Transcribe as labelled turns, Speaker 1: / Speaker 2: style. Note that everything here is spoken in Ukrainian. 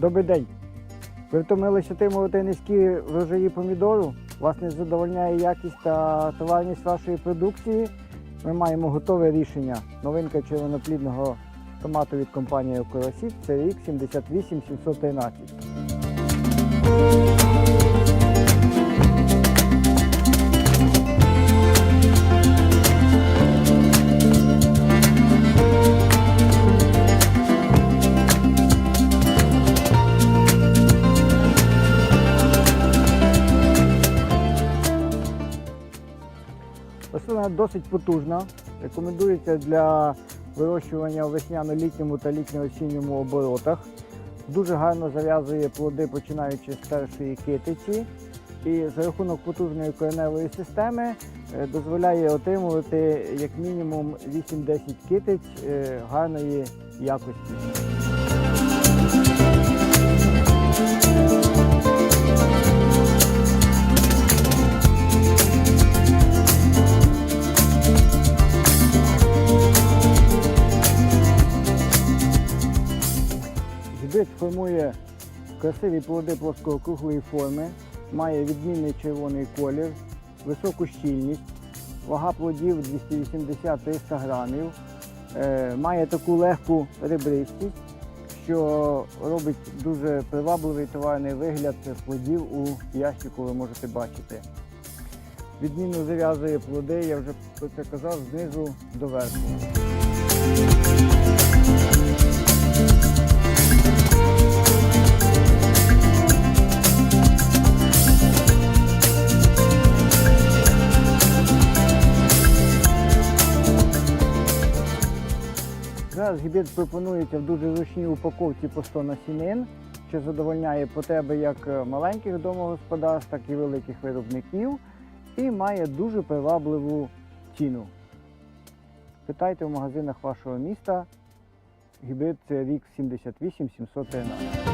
Speaker 1: Добрий день. Ви втомилися отримувати низькі врожаї помідору? Вас не задовольняє якість та товарність вашої продукції? Ми маємо готове рішення. Новинка червоноплідного томату від компанії Окоросіт це рік 78713. Рослина досить потужна. Рекомендується для вирощування у весняно-літньому та літньо-осінньому оборотах. Дуже гарно зав'язує плоди, починаючи з першої китиці. І за рахунок потужної кореневої системи е, дозволяє отримувати як мінімум 8-10 китиць е, гарної якості. Гібрид формує красиві плоди плоскоокруглої форми, має відмінний червоний колір, високу щільність, вага плодів 280-300 грамів, е, має таку легку ребристість, що робить дуже привабливий товарний вигляд плодів у ящику, ви можете бачити. Відмінно зав'язує плоди, я вже про це казав, знизу до верху. Зараз гібрид пропонується в дуже зручній упаковці по 100 насінин, що задовольняє потреби як е, маленьких домогосподарств, так і великих виробників, і має дуже привабливу ціну. Питайте в магазинах вашого міста. Гібрид це рік 78 713.